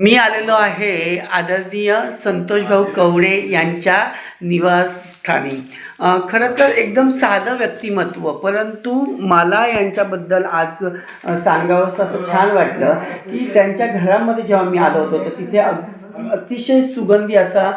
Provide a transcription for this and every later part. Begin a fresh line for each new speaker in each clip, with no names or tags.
मी आलेलो आहे आदरणीय संतोषभाऊ कवडे यांच्या निवासस्थानी. खरं तर एकदम साधं व्यक्तिमत्व परंतु मला यांच्याबद्दल आज सांगावंसं असं छान वाटलं की त्यांच्या घरामध्ये जेव्हा मी आलो होतो तर तिथे अतिशय सुगंधी असा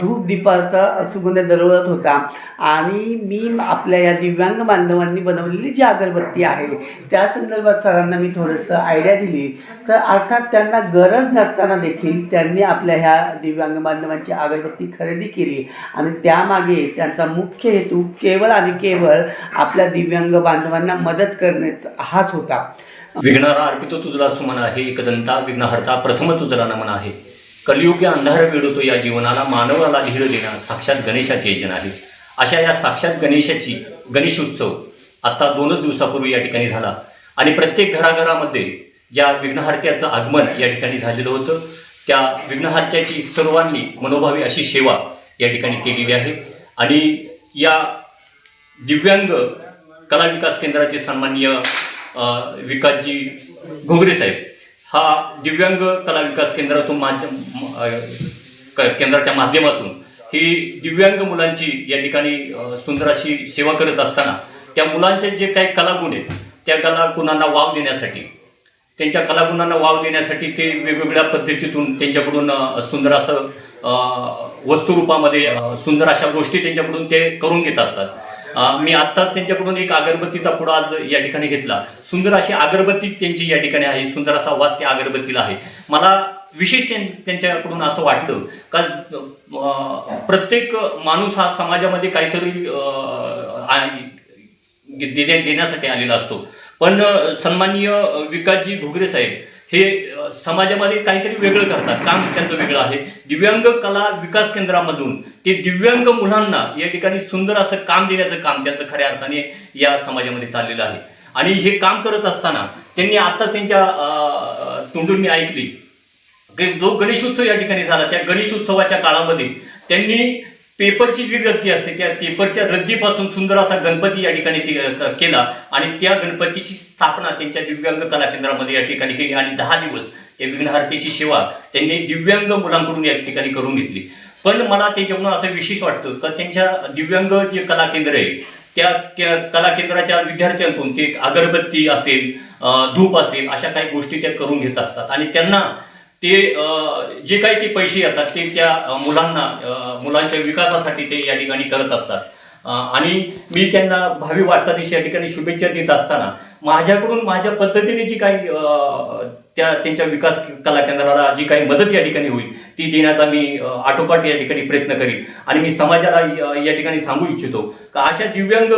धूप दीपाचा सुगंध दरवळत होता. आणि मी आपल्या या दिव्यांग बांधवांनी बनवलेली जी अगरबत्ती आहे त्या संदर्भात सरांना मी थोडंसं आयडिया दिली. तर अर्थात त्यांना गरज नसताना देखील त्यांनी आपल्या ह्या दिव्यांग बांधवांची अगरबत्ती खरेदी केली. आणि त्यामागे त्यांचा मुख्य हेतू केवळ आणि केवळ आपल्या दिव्यांग बांधवांना मदत करण्याचा हाच होता.
विघ्नारा अर्पितो तुझला सुमन आहे एकदंता विघ्नहर्ता प्रथम तुझला नमन आहे. कलियुग अंधार वेढवतो या जीवनाला मानवाला धीर देणं साक्षात गणेशाचे यजन आहे. अशा या साक्षात गणेशाची गणेश उत्सव दोनच दिवसापूर्वी या ठिकाणी झाला. आणि प्रत्येक घराघरामध्ये ज्या विघ्नहर्त्याचं आगमन या ठिकाणी झालेलं होतं त्या विघ्नहर्त्याची सर्वांनी मनोभावी अशी सेवा या ठिकाणी केलेली आहे. आणि या दिव्यांग कला विकास केंद्राचे सन्माननीय विकासजी घोगरे साहेब हा दिव्यांग कला विकास केंद्रातून माध्यम क- केंद्राच्या माध्यमातून ही दिव्यांग मुलांची या ठिकाणी सुंदर अशी सेवा करत असताना त्या मुलांचे जे काही कलागुण आहेत त्या कलागुणांना वाव देण्यासाठी त्यांच्या कलागुणांना वाव देण्यासाठी ते वेगवेगळ्या पद्धतीतून त्यांच्याकडून सुंदर असं वस्तुरूपामध्ये सुंदर अशा गोष्टी त्यांच्याकडून ते करून घेत असतात. मी आत्ताच त्यांच्याकडून एक अगरबत्तीचा पुडा आज या ठिकाणी घेतला. सुंदर अशी अगरबत्ती त्यांची या ठिकाणी आहे. सुंदर असा वास त्या अगरबत्तीला आहे. मला विशेष त्यां- त्यांच्याकडून असं वाटलं का प्रत्येक माणूस हा समाजामध्ये काहीतरी दे- देण्यासाठी आलेला असतो. पण सन्माननीय विकासजी घुगरे साहेब हे समाजामध्ये काहीतरी वेगळं करतात. काम त्यांचं वेगळं आहे. दिव्यांग कला विकास केंद्रामधून ते दिव्यांग मुलांना या ठिकाणी सुंदर असं काम देण्याचं काम त्यांचं खऱ्या अर्थाने या समाजामध्ये चाललेलं आहे. आणि हे काम करत असताना त्यांनी आत्ताच त्यांच्या तोंडून मी ऐकली जो गणेशोत्सव या ठिकाणी झाला त्या गणेशोत्सवाच्या काळामध्ये त्यांनी पेपरची जी रद्दी असते त्या पेपरच्या रद्दीपासून सुंदर असा गणपती या ठिकाणी केला आणि त्या गणपतीची स्थापना त्यांच्या दिव्यांग कला केंद्रामध्ये या ठिकाणी केली आणि दहा दिवस या विघ्नहारतीची सेवा त्यांनी दिव्यांग मुलांकडून या ठिकाणी करून घेतली. पण मला त्याच्याकडून असं विशेष वाटतं का त्यांच्या दिव्यांग जे कला केंद्र आहे त्या त्या कला केंद्राच्या विद्यार्थ्यांकडून ते अगरबत्ती असेल धूप असेल अशा काही गोष्टी त्या करून घेत असतात आणि त्यांना ते जे काही ते पैसे येतात ते त्या मुलांना मुलांच्या विकासासाठी ते या ठिकाणी करत असतात. आणि मी त्यांना भावी वाटचालीस या ठिकाणी शुभेच्छा देत असताना माझ्याकडून माझ्या पद्धतीने जी काही त्या त्यांच्या विकास कला केंद्राला जी काही मदत या ठिकाणी होईल ती देण्याचा मी आटोपाट या ठिकाणी प्रयत्न करीन. आणि मी समाजाला या- ठिकाणी सांगू इच्छितो का अशा दिव्यांग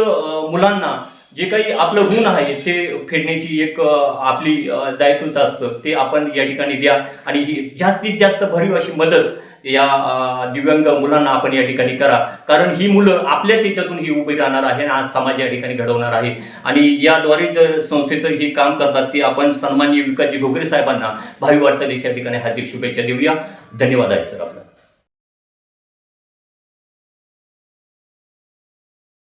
मुलांना जे काही आपलं गुण आहे ते फेडण्याची एक आपली दायित्वता असतं. ते आपण या ठिकाणी द्या आणि ही जास्तीत जास्त भरीव अशी मदत या दिव्यांग मुलांना आपण या ठिकाणी करा. कारण ही मुलं आपल्याच याच्यातून ही उभी राहणार आहे आणि आज समाज या ठिकाणी घडवणार आहे. आणि याद्वारे जे संस्थेचं हे काम करतात ते आपण सन्मान्य विकासजी घोगरे साहेबांना भावी वाटचालीस या ठिकाणी हार्दिक शुभेच्छा देऊया. धन्यवाद आहे सर आपला.